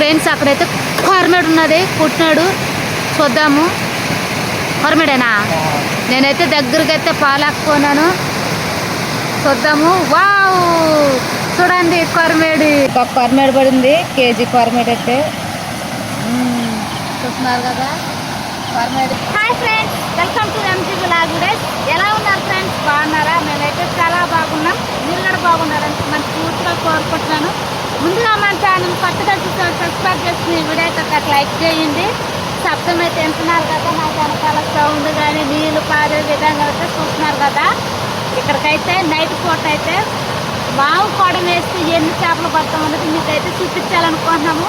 Friends అక్కడైతే కొరమేడు ఉన్నది. కుట్టినాడు. చూద్దాము. కొరమేడేనా నేనైతే దగ్గరికి అయితే పాలాక్కున్నాను. చూద్దాము. వావ్! చూడండి కొరమేడి ఒక కొరమేడు పడింది. కేజీ కొరమేడు అయితే. చూస్తున్నారు కదా? Hi friends welcome to MG blog days ఎలా ఉన్నారు ఫ్రెండ్స్ బాగున్నారా? మేమైతే చాలా బాగున్నాం. మీరు కూడా బాగున్నారని మన పూర్తిగా కోరుకుంటున్నాను. ముందుగా మన ఛానల్ కొత్తగా చూసాను సబ్స్క్రైబ్ చేసుకుని వీడియో అయితే ఒక లైక్ చేయండి. శబ్దం అయితే వింటున్నారు కదా నాకు వెనకాల సౌండ్ కానీ నీళ్ళు పారే విధంగా అయితే చూస్తున్నారు కదా. ఇక్కడికైతే నైట్ పూట అయితే మావు కొడం వేస్తే ఎన్ని చేపలు పడతాం అనేది మీకైతే చూపించాలనుకుంటున్నాము.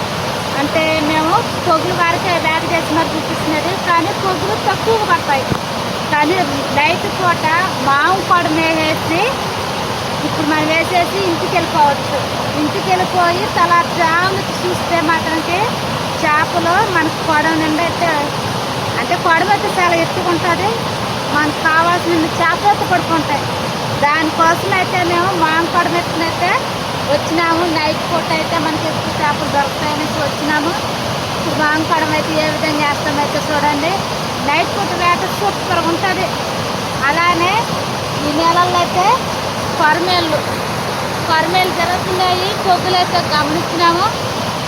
అంటే మేము పొగులు వరకే బ్యాగ్ చేసినారు చూపిస్తున్నది కానీ పొగులు తక్కువ పడతాయి. కానీ నైట్ పూట మావు పడమే వేసి ఇప్పుడు మనం వేసేసి ఇంటికి వెళ్ళిపోవచ్చు. ఇంటికి వెళ్ళిపోయి తలా జాముకి చూస్తే మాత్రంకి చేపలు మనకు పొడవ నిండా అయితే అంటే కొడవ అయితే చాలా ఎత్తుకుంటుంది మనకు కావాల్సిన చేపలు అయితే పడుకుంటాయి. దానికోసం అయితే మేము మాం కొడం వచ్చినాము. నైట్ పూట అయితే మనకి ఎక్కువ చేపలు దొరుకుతాయనేసి వచ్చినాము. ఇప్పుడు మాం అయితే ఏ విధంగా వేస్తామైతే చూడండి. నైట్ పూట వేట సూపర్గా ఉంటుంది. అలానే ఈ నెలల్లో అయితే కొరమేళ్ళు కొరమేలు జరుగుతున్నాయి. పొగ్గులు అయితే గమనించినాము.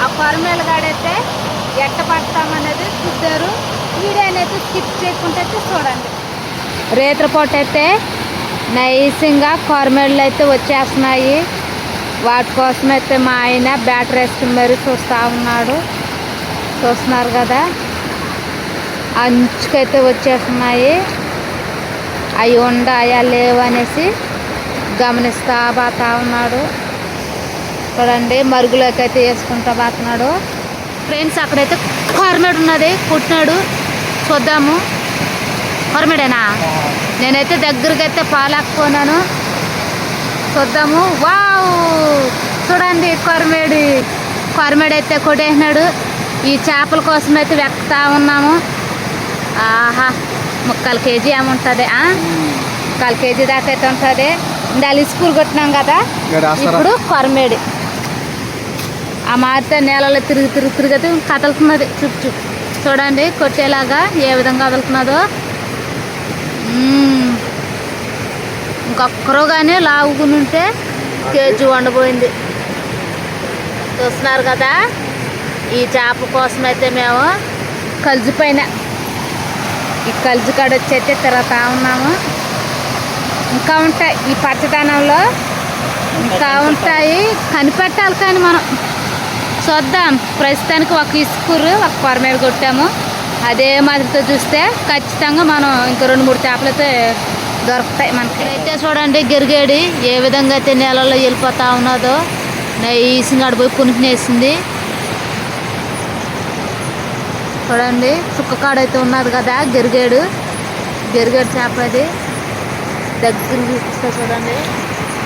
ఆ కొరమేలు గాడైతే ఎట్ట పడతామనేది చూద్దారు. వీడియో అయితే స్కిప్ చేయకుండా అయితే చూడండి. రేత్రపూట అయితే నైసింగా కొరమేళ్ళు అయితే వచ్చేస్తున్నాయి. వాటి కోసం అయితే మా ఆయన బ్యాటరీ వేసుకుని మరీ చూస్తూ ఉన్నాడు. చూస్తున్నారు కదా? అంచుకైతే వచ్చేస్తున్నాయి. అవి ఉండాయా లేవు అనేసి గమనిస్తా బాతా ఉన్నాడు. చూడండి మరుగులోకి అయితే వేసుకుంటా బాతున్నాడు. ఫ్రెండ్స్ అక్కడైతే కొరమేడు ఉన్నది కుట్టినాడు. చూద్దాము. కొరమేడేనా? నేనైతే దగ్గరికి అయితే పాలాక్కున్నాను. చూద్దాము. వా చూడండి కొరమేడి కొరమేడు అయితే కొట్టేసినాడు. ఈ చేపల కోసం అయితే వెక్తా ఉన్నాము. ఆహా ముక్కలు కేజీ ఏముంటుంది ముక్కలు కేజీ దాకా అయితే ఉంటుంది. ఇందాలు స్కూల్ కొట్టినాం కదా ఇప్పుడు కొరమేడి. ఆ మారితే నేలలో తిరిగి తిరిగి తిరిగి అయితే కదులుతున్నది చుట్టూ చుట్టూ చూడండి కొట్టేలాగా ఏ విధంగా కదులుతున్నదో. ఇంకొక్కరు కానీ లావుకుని ఉంటే కేజీ వండిపోయింది చూస్తున్నారు కదా? ఈ చేప కోసం అయితే మేము కలిసిపోయిన ఈ కలిసి కాడ వచ్చి అయితే తిరుగుతా ఉన్నాము. ఇంకా ఉంటాయి ఈ పచ్చదనంలో. ఇంకా ఉంటాయి. కనిపెట్టాలి కానీ మనం. చూద్దాం. ప్రస్తుతానికి ఒక ఇసుకూరు ఒక పొర కొట్టాము. అదే మాదిరితో చూస్తే ఖచ్చితంగా మనం ఇంకా రెండు మూడు చేపలైతే దొరుకుతాయి మనకి. అయితే చూడండి గిరిగేడి ఏ విధంగా అయితే నీళ్ళలో వెళ్ళిపోతా ఉన్నదో నైసింగా పోయి పునికినేసింది చూడండి చుక్కకాడ అయితే ఉన్నది కదా గిరిగేడు. గిరిగేడు చేప అది. దగ్గర చూపిస్తే చూడండి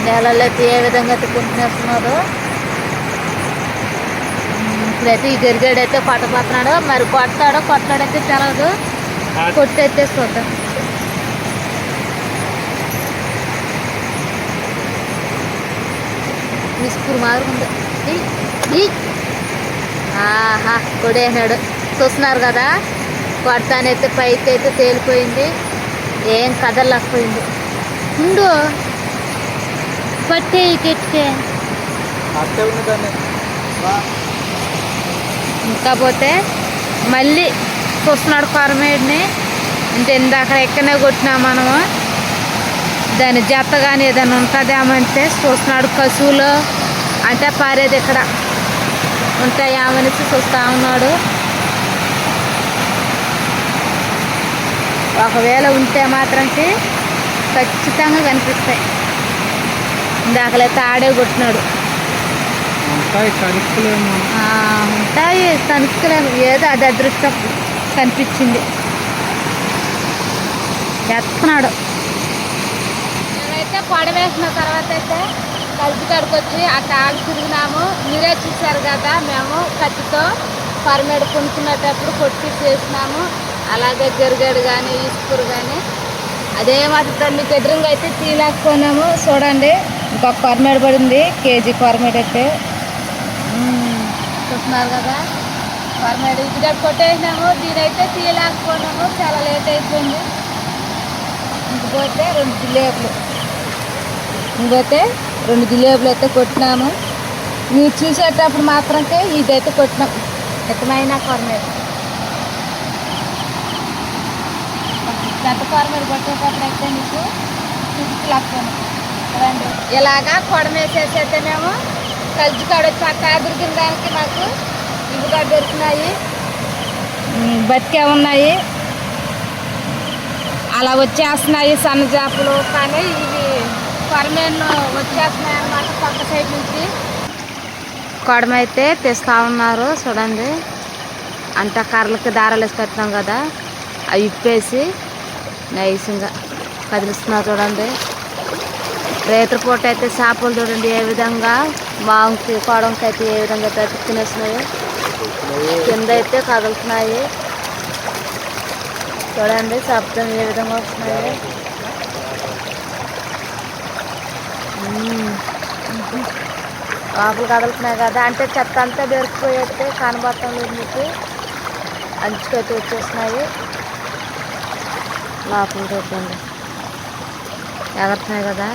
నేలలో అయితే ఏ విధంగా అయితే పునికినేస్తున్నదో ఉమ్, ఇప్పుడైతే ఈ గిరిగేడు అయితే కొట్టపోతున్నాడు మరి కొడతాడో కొట్టాడైతే తెలదు కొట్టయితే చూద్దాం. విసుకురు మాదిరి ఉంది. ఆహా కొడేసినాడు చూస్తున్నారు కదా కొడతానైతే పైకి అయితే తేలిపోయింది ఏం కదలకపోయింది ఉండు పట్టే కెట్టే ఇంకా పోతే మళ్ళీ చూస్తున్నాడు కొరమేడిని అంటే ఇందాక ఎక్కడనే కొట్టినా మనము దాని జత కానీ ఏదైనా ఉంటుందేమంటే చూస్తున్నాడు కసువులో అంటే పారేది ఇక్కడ. ఉంటాయేమనేసి చూస్తూ ఉన్నాడు. ఒకవేళ ఉంటే మాత్రంకి ఖచ్చితంగా కనిపిస్తాయి. ఇందాకలైతే ఆడే కొట్టినాడు. ఉంటాయి ఉంటాయి కనుక్కలేము ఏదో అది అదృష్టం కనిపించింది. ఎత్తనాడు మేమైతే పడవేసిన తర్వాత అయితే పత్తి కాడికి వచ్చి ఆ తాడు తిరిగినాము. మీరే చూశారు కదా మేము కత్తితో పరమేడు కొనుక్కునేటప్పుడు కొట్టి చేసినాము. అలాగే గరిగాడు కానీ ఇసుకురు కానీ అదే మాత్రం మీకు ఎదురుగా అయితే తీలేకపోయినాము చూడండి ఇంకొక కొరమేడు పడింది కేజీ కొరమేడు అయితే. చూస్తున్నారు కదా పర్మనెంట్ ఇది కొట్టేసినాము. దీనైతే తీయలేకపోయినాము. చాలా లేట్ అయిపోయింది. ఇంకపోతే రెండు జిలేబులు ఇంకైతే రెండు జిలేబులు అయితే కొట్టినాము మీరు చూసేటప్పుడు మాత్రంకే ఇదైతే కొట్టినాం. ఎత్తమైన కొరమేడు. పెద్ద కొరమేడు కొట్టేటప్పుడు అయితే మీకు చూపించలేకపోయినాం రండి. ఇలాగా కొడమేసేసి అయితే మేము కలిసి కాడ చక్క దొరికిన దానికి మాకు ఇవి దొరికినాయి. బతికే ఉన్నాయి. అలా వచ్చేస్తున్నాయి సన్న చేపలు కానీ ఇవి కొరమేను వచ్చేస్తున్నాయి పక్క సైడ్ నుంచి. కొడమైతే తెస్తా ఉన్నారు చూడండి. అంత కర్రలకి దారాలు వేసి పెట్టినాం కదా అవి ఇప్పేసి నైసింగా కదిలిస్తున్నారు చూడండి. రేత్రి పూట అయితే చేపలు చూడండి ఏ విధంగా మాంకి కోడంకి అయితే ఏ విధంగా అయితే తినేస్తున్నాయి కింద అయితే కదులుతున్నాయి. చూడండి శబ్దం ఏ విధంగా వస్తున్నాయి. మ్మ్. కదులుతున్నాయి కదా. అంటే చెత్త అంతా దొరికిపోయేస్తే అయితే కనబడటం లేదు మీకు. అంచుకైతే వచ్చేస్తున్నాయి. లోపల చూడండి. ఎగరుతున్నాయి కదా.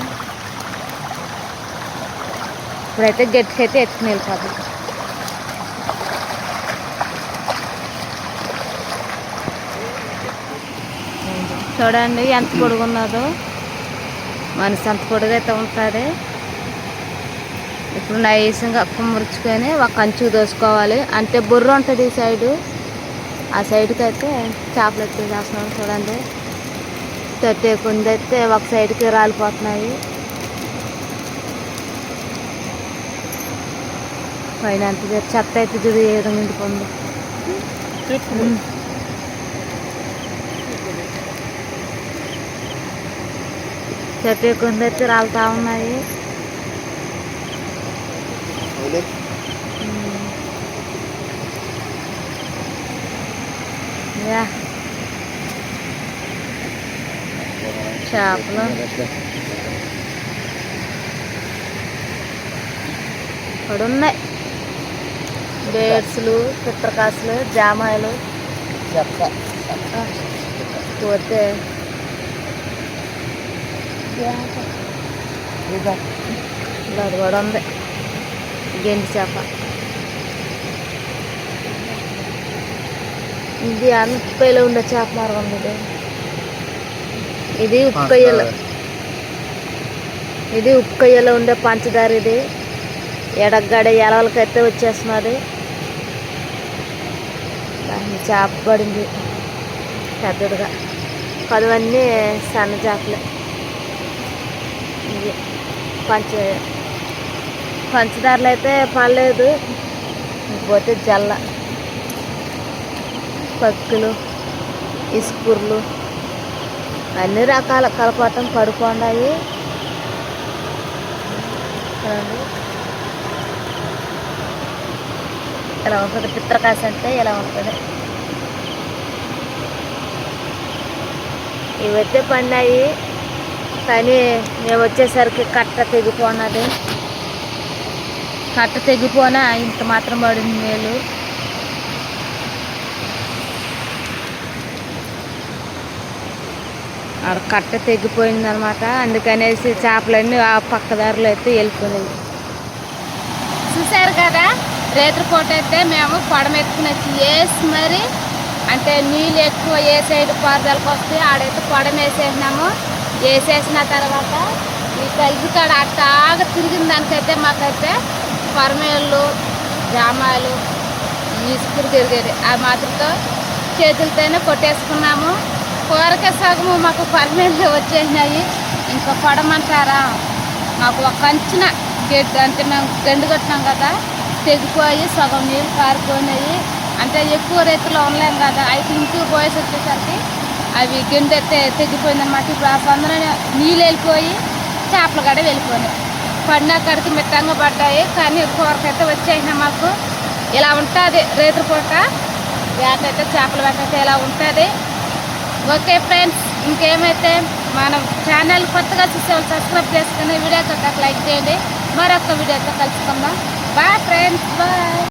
ఇప్పుడైతే గట్టికైతే ఎత్తుకుని వెళ్ళిపోతుంది చూడండి ఎంత పొడుగున్నదో. మనిషి అంత పొడుగైతే అయితే ఉంటుంది. ఇప్పుడు నైస్గా కుమ్మర్చుకొని ఒక కంచుకు దోసుకోవాలి. అంటే బుర్ర ఉంటుంది ఈ సైడు. ఆ సైడ్కి అయితే చేపలు ఎత్తే చేస్తున్నాం చూడండి. తట్టే కొంది అయితే ఒక సైడ్కి రాలిపోతున్నాయి. పైన అంత చెత్త అయితే చూడు ఏ విధంగా నిండిపోయింది చెట్టు కొంది అయితే రాలుతా ఉన్నాయి. యా. చేపలు. ఇక్కడ ఉన్నాయి బేడ్స్లు పిత్రకాసులు జామాయిలు పోతే అది కూడా ఉంది గెండి చేప. ఇది అన్నిపైలో ఉండే చేప మార్గం ఇది. ఇది ఉప్పుకయ్యలో ఇది ఉప్పుకయ్యలో ఉండే పంచదార ఇది. ఎడగడ ఎలవలకైతే వచ్చేస్తున్నది. దాన్ని చేప పడింది. పెద్దదిగా. పదవన్నీ సన్న చేపలే. పంచ పంచదారలు అయితే పర్లేదు పోతే జల్ల. పక్కులు ఇసుకూర్లు అన్ని రకాల కలపాటం పడిపోన్నాయి ఇలా ఉంటుంది? పిత్రకాశ అంటే ఇలా ఉంటుంది? ఇవైతే పడినాయి కానీ మేము వచ్చేసరికి కట్ట తెగిపోనది. కట్ట తెగిపోనా? ఇంత మాత్రం పడింది మేలు. ఆడ కట్ట తెగిపోయింది అనమాట అందుకనేసి చేపలన్నీ ఆ పక్కదారులు అయితే వెళ్ళిపోయినాయి. చూసారు కదా? రేత్రిపూట అయితే మేము పొడమెత్తుకుని వచ్చి వేసి మరి. అంటే నీళ్ళు ఎక్కువ ఏ సైడ్ పారుదలకు వస్తే ఆడైతే పొడమేసేసినాము వేసేసిన తర్వాత ఈ కలిసి కాడ అట్టాగా తిరిగిన దానికైతే మాకైతే పరమేళ్ళు జామాలు ఇసుకులు తిరిగేది. ఆ మాత్రతో చేతులతోనే కొట్టేసుకున్నాము. కూరకే సగము మాకు పరమేళ్ళు వచ్చేసినాయి. ఇంకా పడమంటారా? మాకు ఒక అంచిన గెడ్డు అంటే మేము గండు కొట్టినాం కదా తెగిపోయి సగం నీళ్ళు కారిపోయినాయి అంటే ఎక్కువ రైతులు ఉండలేము కదా. అయితే ఇంటికి పోయేసి వచ్చేసరికి అవి గెండు అయితే తెగిపోయిందన్నమాట ఇప్పుడు ఆ సందులో నీళ్ళు వెళ్ళిపోయి చేపలు కూడా వెళ్ళిపోయినాయి. పడినా కడికి మిట్టంగా పడ్డాయి కానీ కూరకైతే వచ్చేసినా మాకు. ఇలా ఉంటుంది రైతు పూట వేటైతే చేపల వేటైతే ఇలా ఉంటుంది. ఓకే ఫ్రెండ్స్ ఇంకేమైతే మన ఛానల్ కొత్తగా చూసే వాళ్ళు సబ్స్క్రైబ్ చేసుకుని వీడియో కొద్దిగా లైక్ చేయండి. మరొక వీడియోతో కలుసుకుందాం. Bye friends bye.